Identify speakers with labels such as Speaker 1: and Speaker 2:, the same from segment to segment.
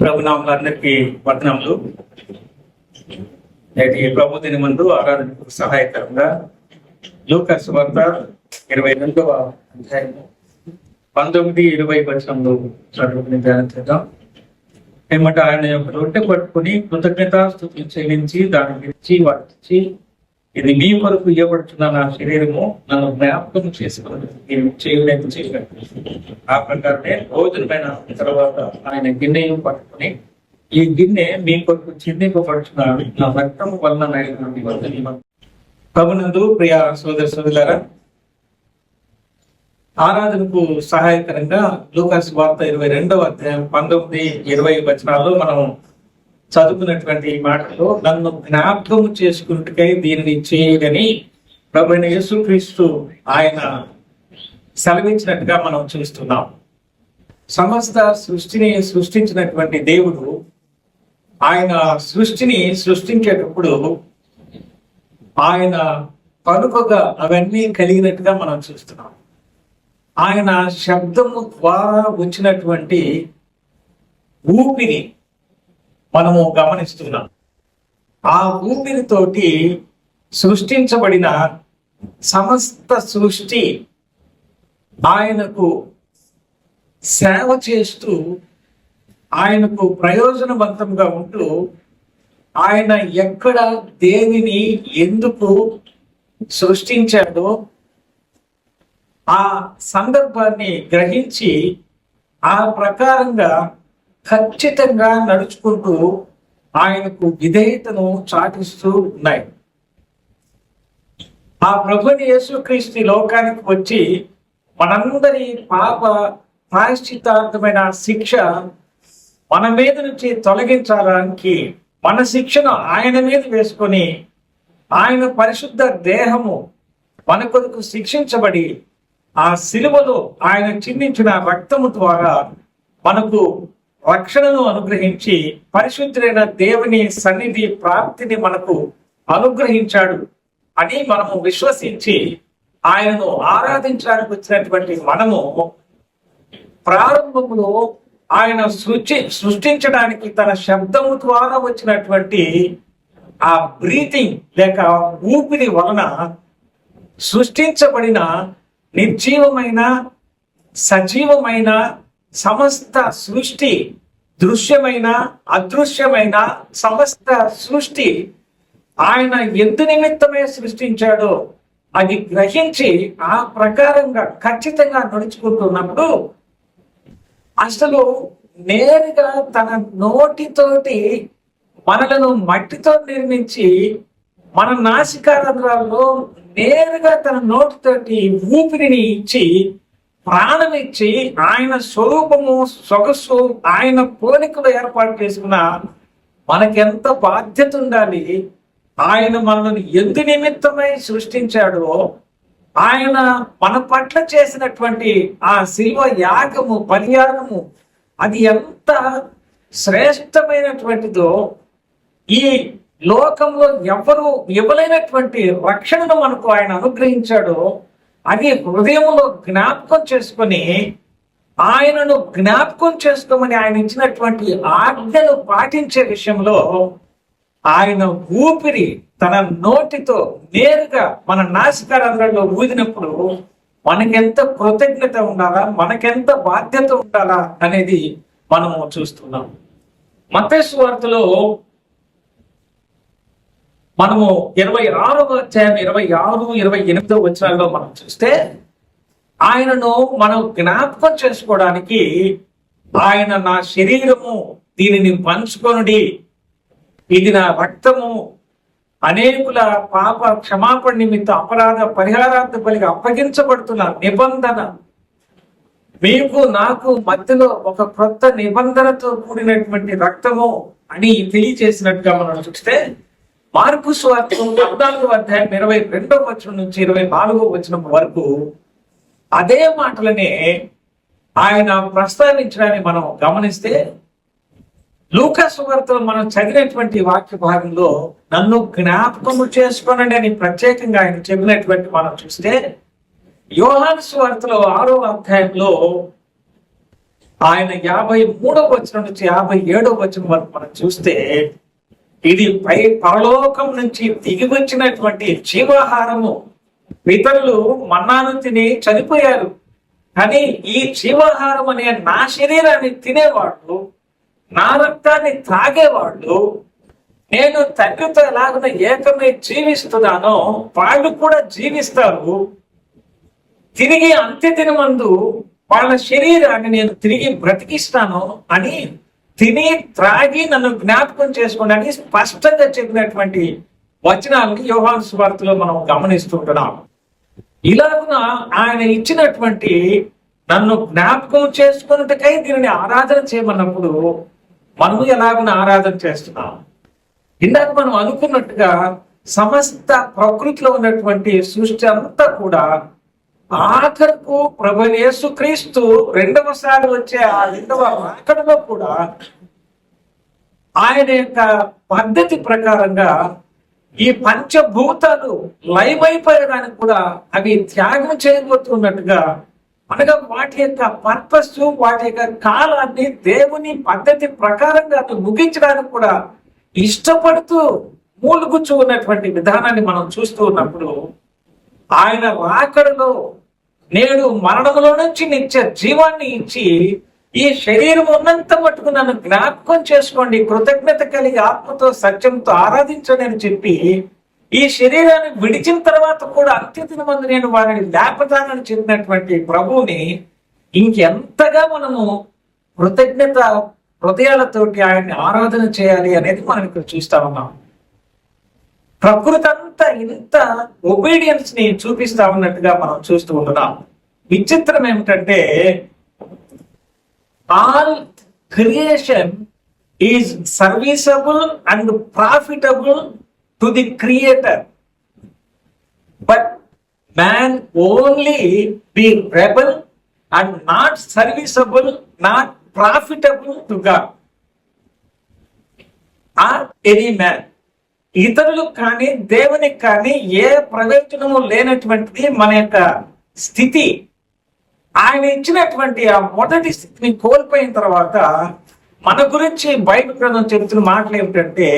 Speaker 1: ప్రభునాములందరికీ వందనములు. నేటి ప్రభు దిని ముందు ఆరాధనకు సహాయకరంగా లూకస్ వార్త ఇరవై రెండవ అధ్యాయము పంతొమ్మిది ఇరవై వచనంలో చదువుకుని చేద్దాం. ఏమంటే ఆయన యొక్క రొట్టె పట్టుకుని కృతజ్ఞతాస్థుతులు చెల్లించి దాని గురించి వాటించి ఇది మీ కొరకు ఇవ్వబడుతున్న నా శరీరము నన్ను జ్ఞాపకం చేసుకోండి నేను చేయలేదు చేయలేదు ఆ ప్రకారమే భోజనమైన తర్వాత ఆయన గిన్నె పట్టుకుని ఈ గిన్నె మీ కొరకు చిందింపబడుతున్నాడు. నా రక్తం వలన నైనా ప్రభునందు ప్రియ సోదర సోదరులారా ఆరాధనకు సహాయకరంగా లూకాస్ వార్త ఇరవై రెండవ అధ్యాయం పంతొమ్మిది ఇరవై వచనాల్లో మనం చదువుకున్నటువంటి ఈ మాటలో నన్ను జ్ఞాపకం చేసుకుంటుకై దీనిని చేయగని ప్రభుత్వ యేసుక్రీస్తు ఆయన సెలవించినట్టుగా మనం చూస్తున్నాం. సమస్త సృష్టిని సృష్టించినటువంటి దేవుడు ఆయన సృష్టిని సృష్టించేటప్పుడు ఆయన పలుకగా అవన్నీ కలిగినట్టుగా మనం చూస్తున్నాం. ఆయన శబ్దము ద్వారా వచ్చినటువంటి ఊపిరి మనము గమనిస్తున్నాం. ఆ ఊపిరితోటి సృష్టించబడిన సమస్త సృష్టి ఆయనకు సేవ చేస్తూ ఆయనకు ప్రయోజనవంతంగా ఉంటూ ఆయన ఎక్కడ దేనిని ఎందుకు సృష్టించాడో ఆ సందర్భాన్ని గ్రహించి ఆ ప్రకారంగా ఖచ్చితంగా నడుచుకుంటూ ఆయనకు విధేయతను చాటిస్తూ ఉన్నాయి. ఆ ప్రభుని యేసుక్రీస్తు లోకానికి వచ్చి మనందరి పాప ప్రాయశ్చిత్తార్థమైన శిక్ష మన మీద నుంచి తొలగించడానికి మన శిక్షను ఆయన మీద వేసుకొని ఆయన పరిశుద్ధ దేహము మన కొరకు శిక్షించబడి ఆ సిలువలో ఆయన చిందించిన రక్తము ద్వారా మనకు రక్షణను అనుగ్రహించి పరిశుద్ధులైన దేవుని సన్నిధి ప్రాప్తిని మనకు అనుగ్రహించాడు అని మనము విశ్వసించి ఆయనను ఆరాధించడానికి వచ్చినటువంటి మనము ప్రారంభంలో ఆయన సృష్టి సృష్టించడానికి తన శబ్దము ద్వారా వచ్చినటువంటి ఆ బ్రీతింగ్ లేక ఊపిరి వలన సృష్టించబడిన నిర్జీవమైన సజీవమైన సమస్త సృష్టి దృశ్యమైన అదృశ్యమైన సమస్త సృష్టి ఆయన ఎందు నిమిత్తమే సృష్టించాడో అది గ్రహించి ఆ ప్రకారంగా ఖచ్చితంగా నడుచుకుంటున్నప్పుడు అసలు నేరుగా తన నోటితోటి మనలను మట్టితో నిర్మించి మన నాసికారంధ్రాల్లో నేరుగా తన నోటితోటి ఊపిరిని ఇచ్చి ప్రాణం ఇచ్చి ఆయన స్వరూపము సొగసు ఆయన పోలికలు ఏర్పాటు చేసుకున్న మనకెంత బాధ్యత ఉండాలి? ఆయన మనల్ని ఎందు నిమిత్తమై సృష్టించాడో ఆయన మన పట్ల చేసినటువంటి ఆ శిల్వ యాగము పరియాగము అది ఎంత శ్రేష్టమైనటువంటిదో ఈ లోకంలో ఎవరు ఇవ్వలేనటువంటి రక్షణను మనకు ఆయన అనుగ్రహించాడో అది హృదయంలో జ్ఞాపకం చేసుకొని ఆయనను జ్ఞాపకం చేసుకోమని ఆయన ఇచ్చినటువంటి ఆజ్ఞలు పాటించే విషయంలో ఆయన ఊపిరి తన నోటితో నేరుగా మన నాసికారంధ్రంలో ఊదినప్పుడు మనకెంత కృతజ్ఞత ఉండాలా? మనకెంత బాధ్యత ఉండాలా? అనేది మనము చూస్తున్నాం. మతేశ్వార్తలో మనము ఇరవై ఆరవ అధ్యాయం ఇరవై ఆరు ఇరవై ఎనిమిదో వచ్చినాల్లో మనం చూస్తే ఆయనను మనం జ్ఞాపకం చేసుకోవడానికి ఆయన నా శరీరము దీనిని పంచుకొనుడి. ఇది నా రక్తము. అనేకుల పాప క్షమాపణ నిమిత్త అపరాధ పరిహారార్థ బలిగా అప్పగించబడుతున్న నిబంధన. మీకు నాకు మధ్యలో ఒక క్రొత్త నిబంధనతో కూడినటువంటి రక్తము అని తెలియచేసినట్టుగా మనం చూస్తే మార్పు స్వార్థం పద్నాలుగో అధ్యాయం ఇరవై రెండో వచనం నుంచి ఇరవై నాలుగో వచనం వరకు అదే మాటలనే ఆయన ప్రస్తావించడాన్ని మనం గమనిస్తే లూకాసు వార్తలు మనం చదివినటువంటి వాక్య భాగంలో నన్ను జ్ఞాపకము చేసుకోనండి అని ప్రత్యేకంగా ఆయన చెప్పినటువంటి మనం చూస్తే యోహాను వార్తలో ఆరో అధ్యాయంలో ఆయన యాభై మూడో వచనం నుంచి యాభై ఏడో వచనం వరకు మనం చూస్తే ఇది పై పరలోకం నుంచి దిగి వచ్చినటువంటి జీవాహారము. పితరులు మన్నాను తిని చనిపోయారు. కానీ ఈ జీవాహారం అనే నా శరీరాన్ని తినేవాళ్ళు నా రక్తాన్ని తాగేవాళ్ళు నేను తండ్రితో ఎలాగున ఏకమై జీవిస్తున్నానో వాళ్ళు కూడా జీవిస్తారు. తిరిగి అంత్య తినమందు వాళ్ళ శరీరాన్ని నేను తిరిగి బ్రతికిస్తాను అని తిని త్రాగి నన్ను జ్ఞాపకం చేసుకోవడానికి స్పష్టంగా చెప్పినటువంటి వచనాలను యోహాను స్వార్థలో మనం గమనిస్తుంటున్నాం ఇలాగున ఆయన ఇచ్చినటువంటి నన్ను జ్ఞాపకం చేసుకున్నట్టుకై దీనిని ఆరాధన చేయమన్నప్పుడు మనము ఎలాగున ఆరాధన చేస్తున్నాం? ఇందాక మనం అనుకున్నట్టుగా సమస్త ప్రకృతిలో ఉన్నటువంటి సృష్టి అంతా కూడా ఆఖరకు ప్రభు యేసుక్రీస్తు రెండవసారి వచ్చే ఆ రెండవ రాకడలో కూడా ఆయన యొక్క పద్ధతి ప్రకారంగా ఈ పంచభూతాలు లైవ్ అయిపోయడానికి కూడా అవి త్యాగం చేయబోతున్నట్టుగా అనగా వాటి యొక్క పర్పస్ వాటి యొక్క కాలాన్ని దేవుని పద్ధతి ప్రకారంగా అది ముగించడానికి కూడా ఇష్టపడుతూ మూలుగుచ్చు ఉన్నటువంటి విధానాన్ని మనం చూస్తూ ఉన్నప్పుడు ఆయన రాకడలో నేడు మరణంలో నుంచి నిత్య జీవాన్ని ఇచ్చి ఈ శరీరం ఉన్నంత మటుకు నన్ను జ్ఞాపకం చేసుకోండి కృతజ్ఞత కలిగి ఆత్మతో సత్యంతో ఆరాధించనని చెప్పి ఈ శరీరాన్ని విడిచిన తర్వాత కూడా అత్యధిక మంది నేను వారిని లేపదానని చెప్పినటువంటి ప్రభువుని ఇంకెంతగా మనము కృతజ్ఞత హృదయాలతోటి ఆయన్ని ఆరాధన చేయాలి అనేది మనం ఇక్కడ చూస్తా ఉన్నాం. ప్రకృతి అంతా ఇంత ఒబీడియన్స్ని చూపిస్తా ఉన్నట్టుగా మనం చూస్తూ ఉంటున్నాం. విచిత్రం ఏమిటంటే all creation is serviceable and profitable to the creator but man only be rebel and not serviceable not profitable to god or any man ఇతరులు కానీ దేవునికి కానీ ఏ ప్రయోజనము లేనటువంటిది మన యొక్క స్థితి. ఆయన ఇచ్చినటువంటి ఆ మొదటి స్థితిని కోల్పోయిన తర్వాత మన గురించి బయట గ్రంథం చెబుతున్న మాటలు ఏమిటంటే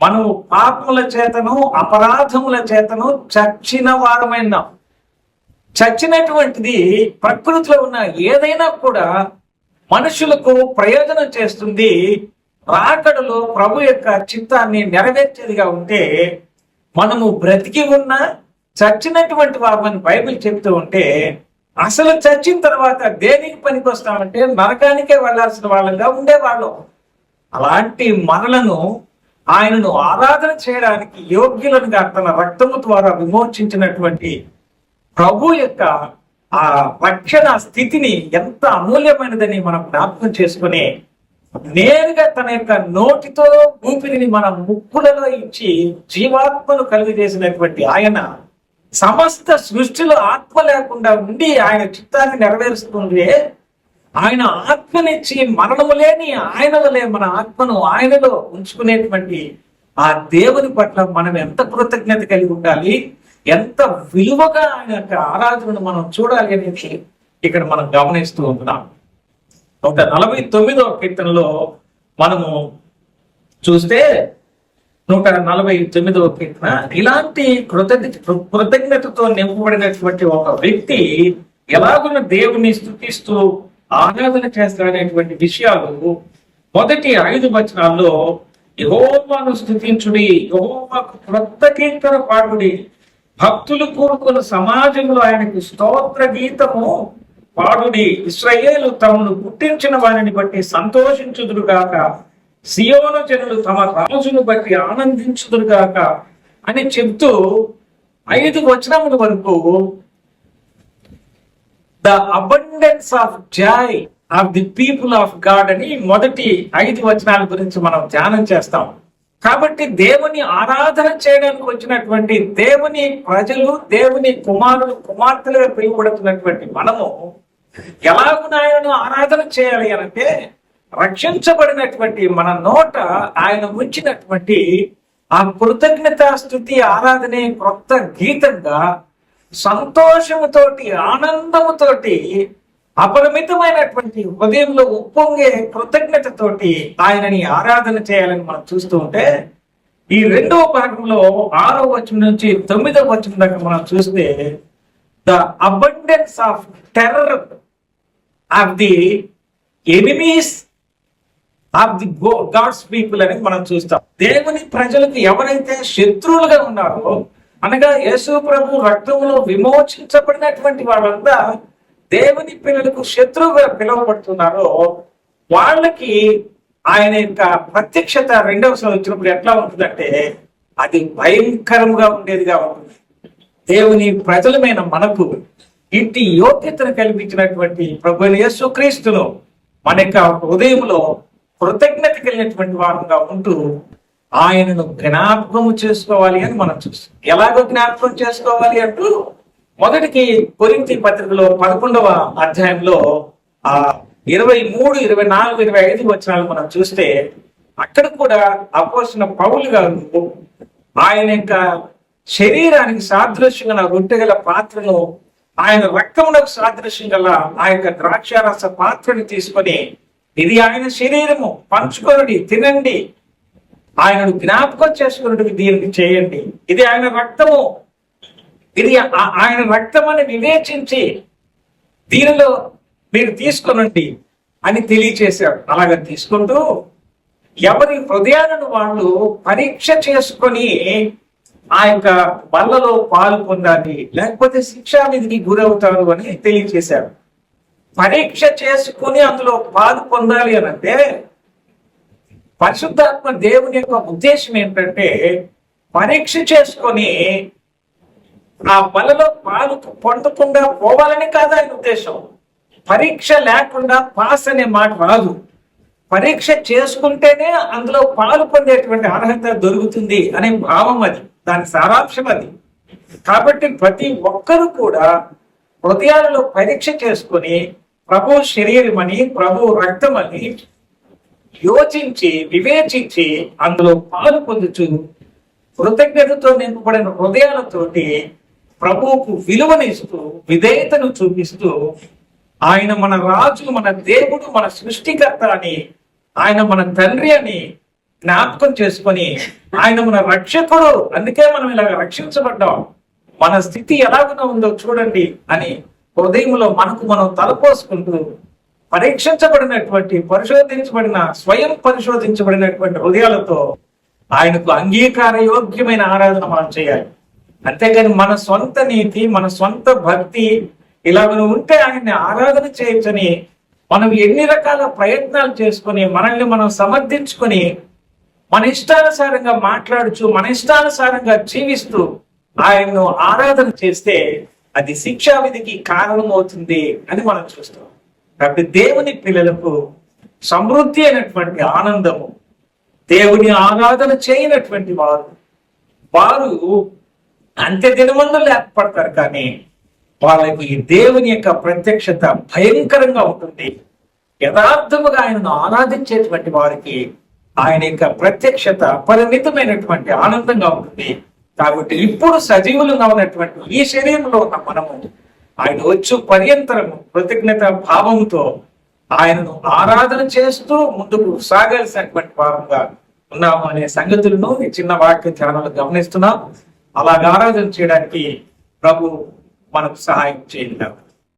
Speaker 1: మనము పాపముల చేతను అపరాధముల చేతను చచ్చిన వారమైన. చచ్చినటువంటిది ప్రకృతిలో ఉన్న ఏదైనా కూడా మనుషులకు ప్రయోజనం చేస్తుంది. రాకడలో ప్రభు యొక్క చిత్తాన్ని నెరవేర్చేదిగా ఉంటే మనము బ్రతికి ఉన్న చచ్చినటువంటి వారమని బైబిల్ చెప్తూ ఉంటే అసలు చచ్చిన తర్వాత దేనికి పనికి వస్తామంటే నరకానికే వెళ్ళాల్సిన వాళ్ళంగా ఉండేవాళ్ళం. అలాంటి మనలను ఆయనను ఆరాధన చేయడానికి యోగ్యులనుగా తన రక్తము ద్వారా విమోచించినటువంటి ప్రభు యొక్క ఆ రక్షణ స్థితిని ఎంత అమూల్యమైనదని మనం జ్ఞాపకం చేసుకుని నేరుగా తన యొక్క నోటితో ఊపిరిని మన ముక్కులలో ఇచ్చి జీవాత్మను కలుగజేసినటువంటి ఆయన సమస్త సృష్టిలో ఆత్మ లేకుండా ఉండి ఆయన చిత్తాన్ని నెరవేరుస్తుంది ఆయన ఆత్మనిచ్చి మరణము లేని ఆయన మన ఆత్మను ఆయనలో ఉంచుకునేటువంటి ఆ దేవుని పట్ల మనం ఎంత కృతజ్ఞత కలిగి ఉండాలి? ఎంత విలువగా ఆయన యొక్క ఆరాధనను మనం చూడాలి అనేది ఇక్కడ మనం గమనిస్తూ ఉంటున్నాం. ఒక నలభై తొమ్మిదవ కీర్తనలో మనము చూస్తే నూట నలభై తొమ్మిదవ కీర్తన. ఇలాంటి కృతజ్ఞ కృతజ్ఞతతో నింపబడినటువంటి ఒక వ్యక్తి ఎలాగున్న దేవుని స్థుతిస్తూ ఆరాధన చేస్తాడనేటువంటి విషయాలు మొదటి ఐదు వచనాల్లో యహోవాను స్థుతించుడి యహోవాకు క్రొత్త కీర్తన పాడుడి భక్తులు కోరుకున్న సమాజంలో ఆయనకు స్తోత్ర గీతము పాడుడి ఇస్రయేలు తమను పుట్టించిన వారిని బట్టి సంతోషించుదురుగాక సియోను జనులు తమ రాజును బట్టి ఆనందించుదురుగాక అని చెప్తూ ఐదు వచనముల వరకు the abundance of joy of the people of god అని మొదటి ఐదు వచనాల గురించి మనం ధ్యానం చేస్తాం. కాబట్టి దేవుని ఆరాధన చేయడానికి వచ్చినటువంటి దేవుని ప్రజలు దేవుని కుమారులు కుమార్తెలుగా పిలువబడుతున్నటువంటి మనము ఎలాగూ ఆయనను ఆరాధన చేయాలి అంటే రక్షించబడినటువంటి మన నోట ఆయన ఉంచినటువంటి ఆ కృతజ్ఞత స్థుతి ఆరాధనే క్రొత్త గీతంగా సంతోషముతోటి ఆనందముతోటి అపరిమితమైనటువంటి హృదయంలో ఉప్పొంగే కృతజ్ఞతతోటి ఆయనని ఆరాధన చేయాలని మనం చూస్తూ ఉంటే ఈ రెండవ భాగంలో ఆరో వచనం నుంచి తొమ్మిదవ వచనం దాకా మనం చూస్తే the abundance of terror of the enemies of the god's people అని మనం చూస్తాం. దేవుని ప్రజలకు ఎవరైతే శత్రువులుగా ఉన్నారో అనగా యేసు ప్రభు రక్తంలో విమోచించబడినటువంటి వాళ్ళంతా దేవుని పిల్లలకు శత్రువుగా పిలువబడుతున్నారో వాళ్ళకి ఆయన యొక్క ప్రత్యక్షత రెండవ సంవత్సరం వచ్చినప్పుడు ఎట్లా ఉంటుందంటే అది భయంకరంగా ఉండేదిగా ఉంటుంది. దేవుని ప్రజలమైన మనకు ఇంటి యోగ్యతను కల్పించినటువంటి ప్రభు యేసు క్రీస్తును మన యొక్క హృదయంలో కృతజ్ఞత కలిగినటువంటి వారంగా ఉంటూ ఆయనను జ్ఞాపకము చేసుకోవాలి అని మనం చూస్తాం ఎలాగో జ్ఞాపకం చేసుకోవాలి అంటూ మొదటికి కొరింతి పత్రికలో పదకొండవ అధ్యాయంలో ఆ ఇరవై మూడు ఇరవై నాలుగు ఇరవై ఐదు వచనాలు మనం చూస్తే అక్కడ కూడా అపోసిన పౌలు గారు ఆయన యొక్క శరీరానికి సాదృశ్యంగా రొట్టె గల పాత్రను ఆయన రక్తమునకు సాదృశ్యం గల ఆ యొక్క ద్రాక్షారస పాత్రని తీసుకొని ఇది ఆయన శరీరము పంచుకొనడి తినండి. ఆయనను జ్ఞాపకం చేసుకున్నట్టు దీనికి చేయండి. ఇది ఆయన రక్తము. ఇది ఆ- ఆయన రక్తం అని వివేచించి దీనిలో మీరు తీసుకునండి అని తెలియచేశాడు. అలాగ తీసుకుంటూ ఎవరి హృదయాలను వాళ్ళు పరీక్ష చేసుకొని ఆ యొక్క వల్లలో పాలు పొందాలి లేకపోతే శిక్షా విధికి గురవుతారు అని తెలియచేశారు పరీక్ష చేసుకుని అందులో పాలు పొందాలి అని అంటే పరిశుద్ధాత్మ దేవుని యొక్క ఉద్దేశం ఏంటంటే పరీక్ష చేసుకొని ఆ వలలో పాలు పొందకుండా పోవాలని కాదు ఆయన ఉద్దేశం. పరీక్ష లేకుండా పాస్ అనే మాట రాదు. పరీక్ష చేసుకుంటేనే అందులో పాలు పొందేటువంటి అర్హత దొరుకుతుంది అనే భావం అది. దాని సారాంశం అది. కాబట్టి ప్రతి ఒక్కరూ కూడా హృదయాలలో పరీక్ష చేసుకొని ప్రభు శరీరమని ప్రభు రక్తమని యోచించి వివేచించి అందులో పాలు పొందుచు కృతజ్ఞతతో నింపబడిన హృదయాలతోటి ప్రభువుకు విలువనిస్తూ విధేయతను చూపిస్తూ ఆయన మన రాజు మన దేవుడు మన సృష్టికర్త అని ఆయన మన తండ్రి అని జ్ఞాపకం చేసుకొని ఆయన మన రక్షకుడు. అందుకే మనం ఇలాగ రక్షించబడ్డాం. మన స్థితి ఎలాగున ఉందో చూడండి అని హృదయంలో మనకు మనం తలపోసుకుంటూ పరీక్షించబడినటువంటి పరిశోధించబడిన స్వయం పరిశోధించబడినటువంటి హృదయాలతో ఆయనకు అంగీకార యోగ్యమైన ఆరాధన మనం చేయాలి. అంతేగాని మన సొంత నీతి మన సొంత భక్తి ఇలాగ ఉంటే ఆయన్ని ఆరాధన చేయొచ్చని మనం ఎన్ని రకాల ప్రయత్నాలు చేసుకొని మనల్ని మనం సమర్థించుకొని మన ఇష్టానుసారంగా మాట్లాడుచు మన ఇష్టానుసారంగా జీవిస్తూ ఆయన్ను ఆరాధన చేస్తే అది శిక్షా విధికి కారణమవుతుంది అని మనం చూస్తాం. కాబట్టి దేవుని పిల్లలకు సమృద్ధి అయినటువంటి ఆనందము దేవుని ఆరాధన చేయనటువంటి వారు వారు అంత్య దినమందు లేకపోడతారు కానీ వాళ్ళకు ఈ దేవుని యొక్క ప్రత్యక్షత భయంకరంగా ఉంటుంది. యథార్థముగా ఆయనను ఆరాధించేటువంటి వారికి ఆయన యొక్క ప్రత్యక్షత పరిమితమైనటువంటి ఆనందంగా ఉంటుంది. కాబట్టి ఇప్పుడు సజీవులుగా ఉన్నటువంటి ఈ శరీరంలో ఉన్న మనము ఆయన వచ్చు పర్యంతరము కృతజ్ఞత భావంతో ఆయనను ఆరాధన చేస్తూ ముందుకు సాగాల్సినటువంటి వారంగా ఉన్నాము అనే సంగతులను ఈ చిన్న వాక్య ధ్యానాలు గమనిస్తున్నాం. అలాగ ఆరాధన చేయడానికి ప్రభు మనకు సహాయం చేయగలరు.